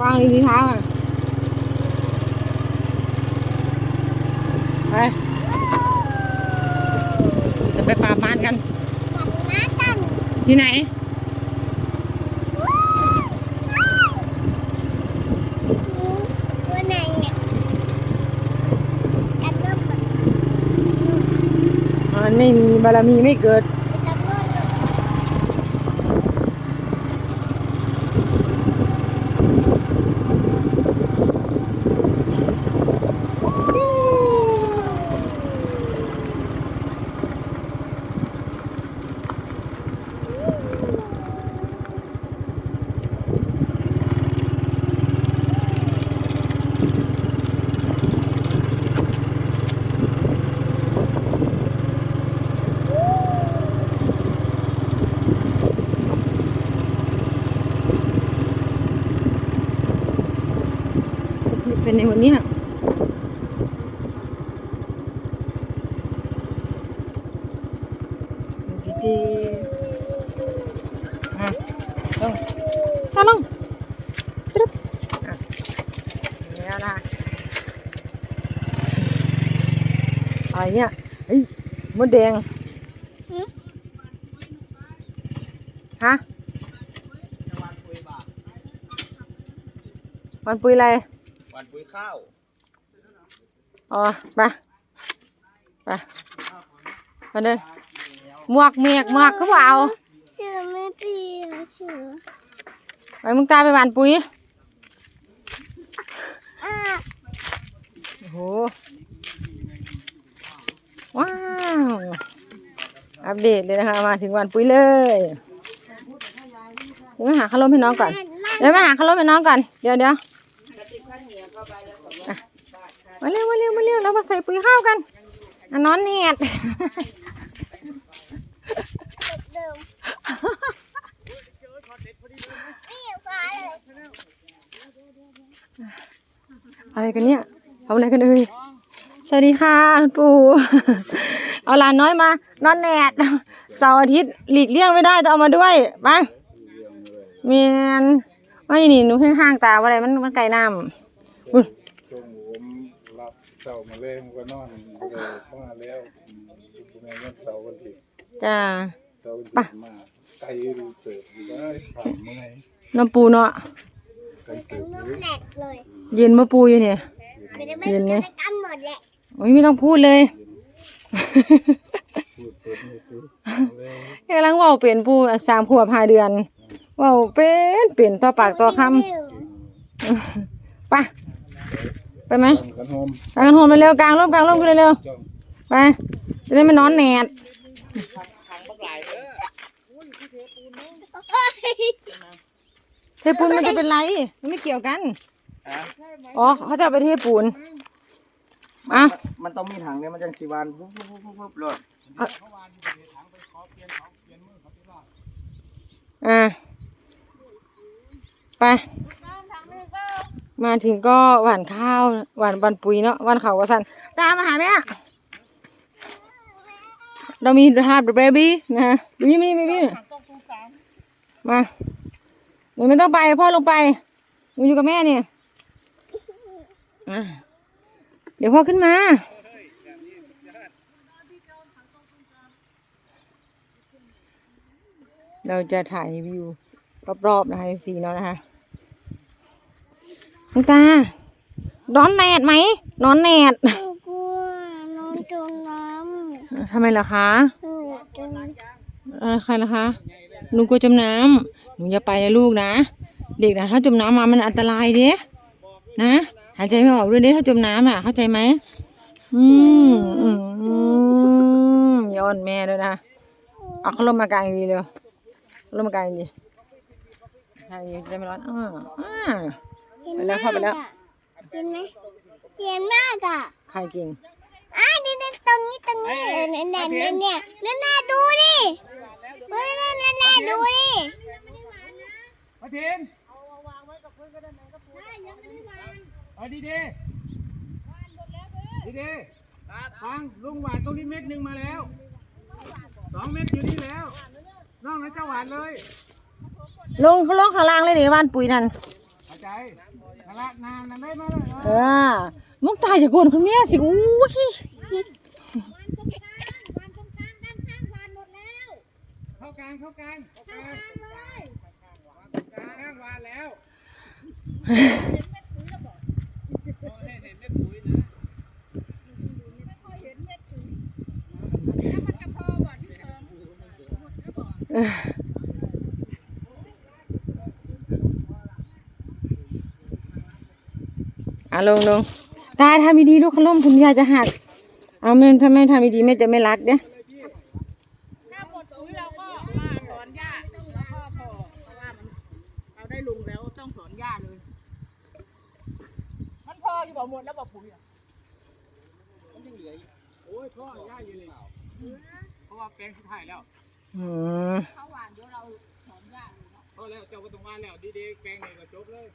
วางดีๆเท้าอะไปจะไปปราบมารกันน้าตั้งที่ไหนตัวไหนเนี่ยกันรถแบบมันไม่มีบารมีไม่เกิด เป็นในวันเนี้ยดีๆอะลงตาลงตึ๊บอะถึงแล้วนะอะไรเนี่ยเฮ้ยมดแดงฮะมันปุยอะไร วันปุ๋ยข้าวอ๋อไปไปไปเดินหมวกเมียกหมวกคือเปล่าชื่อไม่เปลี่ยนชื่อไปมึงตายไปหวานปุ๋ยอะโอ้โหว้าวอัปเดตเลยนะคะมาถึงหวานปุ๋ยเลยเดี๋ยวมาหาขาวต้มให้น้องก่อนเดี๋ยวมาหาขาวต้มให้น้องก่อนเดี๋ยวเดี๋ยวอะ มาเร็วมาเร็วมาเร็วเรามาใส่ปุ๋ยข้าวกันอะนอนแหดเดิมนี่ฟ้าเลยอะไรกันเนี่ยทำอะไรกันเอ่ยสวัสดีค่ะคุณปู่เอาหลานน้อยมานอนแหนดเสาร์อาทิตย์หลีกเลี่ยงไม่ได้ต้องเอามาด้วยไปเมียนไม่นี่หนูให้ห้างตาว่าอะไรมันมันไก่น้ำอุ้ย ช่วงผมรับเสามาเลยผมก็นอนเลยมาแล้วคุณแม่วันเสาร์วันที่จ้าเสาร์วันที่มาไกลรูเสิร์ฟอยู่ได้ผ่านเมื่อยน้ำปูเนาะไกลเติบนุ่เลมยแหนกเลยเย็นมาปูอยู่เนี่ย ไม่ได้ไม่เย็นไง จะกันหมดแหละโอ้ยไม่ต้องพูดเลย พูดเปิดมือถือเลยกำลังเว่าเป็นปูอะสามขวบห้าเดือนเว่าเป็นเป็นต่อปากต่อคำไป ไปไหมตั้งกันโฮมกางโหนไปเร็วกลางร่มกลางร่มขึ้นเร็วจ้องๆไปจะได้ไม่นอนแหนดเทปูนมันจะเป็นไรมันไม่เกี่ยวกันอ๋อเขาจะเอาไปเทปูนอะมันต้องมีถังเนี่ยมันจะสีวานปุ๊บปุ๊บปุ๊บปุ๊บปุ๊บเลยอะไป มาถึงก็หว่านข้าวหว่านบันปุ๋ยเนาะหว่านเขาวกระสันตามมาหาแม่เรามีฮาร์ดเบบี้นะบีบี้มานี่บีบี้มาหนูไม่ต้องไปพ่อลงไปหนูอยู่กับแม่เนี่ยเดี๋ยวพ่อขึ้นมาเราจะถ่ายวิวรอบๆนะคะ FC เนาะนะคะ ลุงตานอนแหนดไหมนอนแหนดกลัวนอนจมน้ำทำไมล่ะคะหนูจมเออใครล่ะคะหนูกลัวจมน้ำหนูอย่าไปนะลูกนะ เด็กนะถ้าจมน้ำมามันอันตรายเด้นะหายใจไม่ออกด้วยเด้ถ้าจมน้ำอะ เข้าใจไหมอืมอืมอืมย้อนแม่ด้วยนะเอาเขาลมมากลางดีเร็วเอาลมมากลางดีใช่จะได้ไม่ร้อนอ่าอ่า ไปแล้วเข้าไปแล้ว เห็นไหมเย็นมากอะใครเก่งอะนี่นี่ตรงนี้ตรงนี้เออเนี่ยเนี่ยเนี่ยเนี่ยเนี่ยเนี่ยดูดิเฮ้ยเนี่ยเนี่ยเนี่ยดูดิมาทีนเอาดีดีดีดีฟังลุงหวานตรงนี้เม็ดหนึ่งมาแล้วสองเม็ดอยู่นี่แล้วนอกนั้นจะหวานเลยลงลงข้างล่างเลยเดี๋ยววานปุ๋ยนั่นอาจใจ นั่นละนานนั่นได้มาเลยเออมุกตาอย่าโกนคุณแม่สิอู้ยเข้ากลางเข้ากลางเข้ากลางกลางวานแล้วเห็นเห็นเม็ดปุ๋ยนะ อะลงลงตาทำดีๆลูกขล่มคุณยายจะหัก เอาแม่ถ้าไม่ทำดีๆแม่จะไม่รักเด้อถ้าหมดปุ๋ยเราก็มาถอนหญ้าแล้วก็พอเพราะว่ามันเราได้ลุงแล้วต้องถอนหญ้าเลย มันพออยู่บ่หมดแล้วบ่ปุ๋ยอะโอ้ยพ่อย่าอยู่เลยเพราะว่าแปลงสุดท้ายแล้วอืมเขาหวานเดี๋ยวเราถอนหญ้าเลยเนาะพอแล้วเจ้าก็ต้องวานแล้วดีๆแปลงนี่ก็จบเลย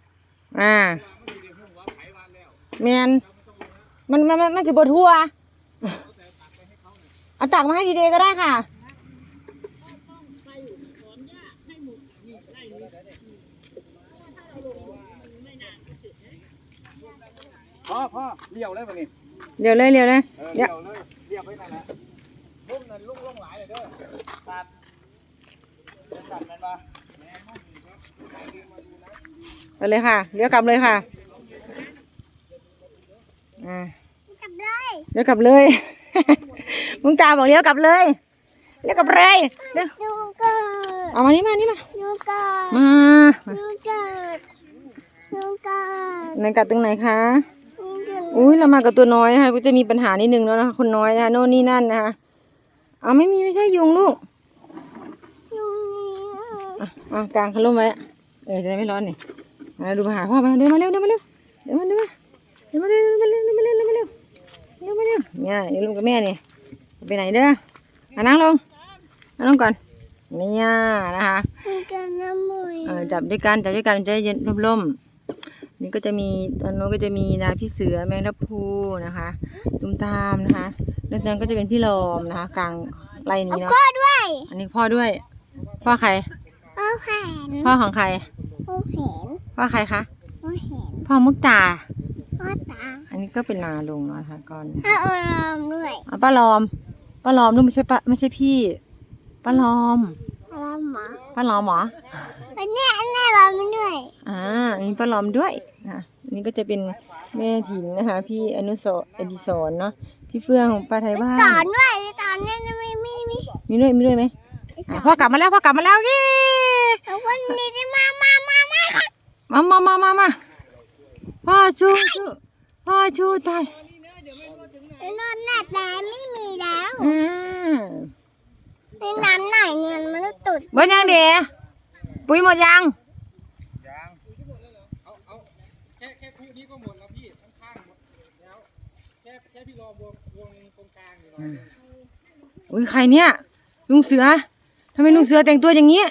อ่าว่ามันดีๆหัวไผวานแล้วแมนมันมันมันมันสิบทั่วเอาตักมาให้ดีๆก็ได้ค่ะต้องไปถอนหญ้าให้หมดนี่ไร่นี้ถ้าเราลงมันไม่นานก็เสร็จนะพ่อพ่อเลี้ยวเลยวันนี้เดี๋ยวเลยเดี๋ยวเลยเออเดี๋เลี้ยยววเลยเลี้ยวไปนั่นแหละลุ่มนั่นลุ่มลงหลายเลยเด้อตัดตัดมันมา ไปเลยค่ะเลี้ยวกลับเลยค่ะอ่ากลับเลยเลี้ยวกลับเลย มึงตาบอกเลี้ยวกลับเลยเลี้ยวกลับเลยเดี๋ยวดูเกิดเอามานี่มานี่มาดูเกิดมาดูเกิดดูเกิดไหนกัดตรงไหนคะดูเกิดอุ้ยเรามากับตัวน้อยนะคะก็จะมีปัญหานิดนึงแล้วนะคะคนน้อยนะคะโน่นนี่นั่นนะคะเอาไม่มีไม่ใช่ยุงลูกดูนี่อะอะกลางคันร่มไว้เออจะได้ไม่ร้อนนี่ มาดูมาหาพ่อไปเดินมาเร็วเดินมาเร็วเดินมาเดินมาเดินมาเร็วเดินมาเร็วเดินมาเร็วเดินมาเร็วเดินมาเร็วเนี่ยอย่ลืมกับแม่นี่ไปไหนเด้ออะนั่งลงนั่งลงก่อนเนี่ยนะคะจับด้วยกันจับด้วยกันจะเย็นร่มๆนี่ก็จะมีตอนโน้นก็จะมีนาพี่เสือแมงทับพูนะคะตุ้มตามนะคะแล้วตอนนั้นก็จะเป็นพี่ลอมนะคะ กลางไรนี้เนาะก็ด้วย อันนี้พ่อด้วย พ่อใครโอ้แขนพ่อของใครโอ้แขน พ่อใครคะโอ้แขนพ่อมุกตาพ่อตา อันนี้ก็เป็นนาลุงนะคะก่อนถ้าเอาลอมด้วยอะป้าลอมป้าลอมนู่นไม่ใช่ป้าไม่ใช่พี่ป้าลอมลอมหมอป้าลอมเหรออันเนี้ยอันเนี้ยลอมด้วยอ่าอันนี้ป้าลอมด้วยนะอันนี้ก็จะเป็นแม่ถิ่นนะคะ พี่อนุสรอดิศรเนาะพี่เฟื่องของป้าไทยบ้านสอนด้วยสอนเนี่ยไม่ไม่ไม่มีด้วยมีด้วยไหมสอะอนพ่อกลับมาแล้วพ่อกลับมาแล้วยี่ทุกคนนี่ได้มามามามา มามามามามาพ่อชูชูพ่อชูตายนอนหน้าแต่ไม่มีแล้วอ่าในน้ำไหนเนี่ยมันก็ตุดเบิ้ยังเดียปุ๋ยหมดยังยังเอาเอาแค่แค่คู่นี้ก็หมดแล้วพี่ข้างๆหมดแล้วแค่แค่พี่รอวงวงตรงกลางอยู่หน่อยอุ้ยใครเนี่ยลุงเสือทำไมลุงเสือแต่งตัวอย่างนี้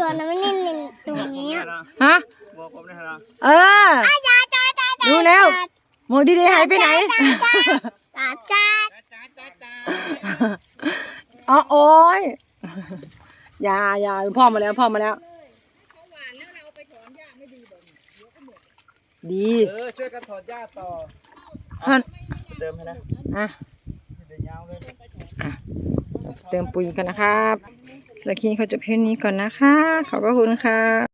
ตัวนั้นไม่เน้นตรงนี้ฮะบอกผมนะฮะเออ จ้าจ้าจ้าจ้ารู้แล้ว หมดดีๆหายไปไหน จ้าจ้าจ้าจ้าจ้าอ๋อโอ้ยอย่าอย่าพ่อมาแล้วพ่อมาแล้วเขาหวานแล้วเราไปถอนหญ้าไม่ดีบ่เนี่ยเดี๋ยวก็หมดดีเออช่วยกันถอดหญ้าต่อท่านเดิมให้นะอะเดี๋ยวยาวเลย เติมปุ๋ยกันนะครับ สำหรับคลิปนี้เขาจบเพียงนี้ก่อนนะคะ ขอบพระคุณค่ะ